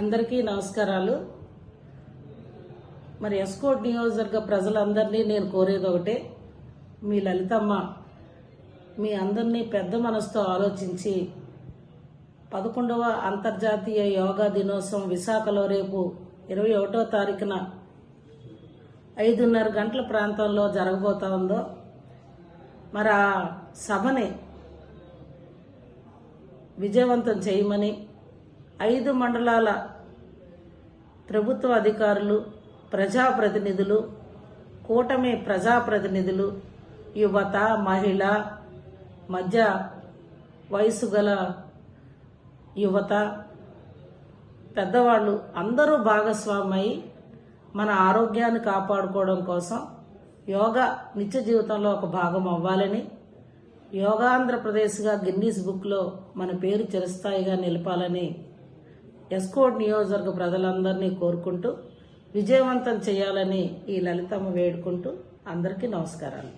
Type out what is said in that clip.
అందరికీ నమస్కారాలు. మరి ఎస్కోట్ నియోజకవర్గ ప్రజలందరినీ నేను కోరేది ఒకటే మీ లలితమ్మ మీ అందరినీ పెద్ద మనసుతో ఆలోచించి పదకొండవ అంతర్జాతీయ యోగా దినోత్సవం విశాఖలో రేపు ఇరవై ఒకటో తారీఖున ఐదున్నర గంటల ప్రాంతంలో జరగబోతా ఉందో మరి ఆ సభని విజయవంతం చేయమని ఐదు మండలాల ప్రభుత్వ అధికారులు ప్రజాప్రతినిధులు కూటమి ప్రజాప్రతినిధులు యువత మహిళ మధ్య వయసు గల యువత పెద్దవాళ్ళు అందరూ భాగస్వామై మన ఆరోగ్యాన్ని కాపాడుకోవడం కోసం యోగా నిత్య జీవితంలో ఒక భాగం అవ్వాలని యోగాంధ్రప్రదేశ్గా గిన్నీస్ బుక్లో మన పేరు చిరస్థాయిగా నిలపాలని ఎస్కోట్ నియోజకవర్గ ప్రజలందరినీ కోరుకుంటూ విజయవంతం చేయాలని ఈ లలితమ్మ వేడుకుంటూ అందరికీ నమస్కారాలు.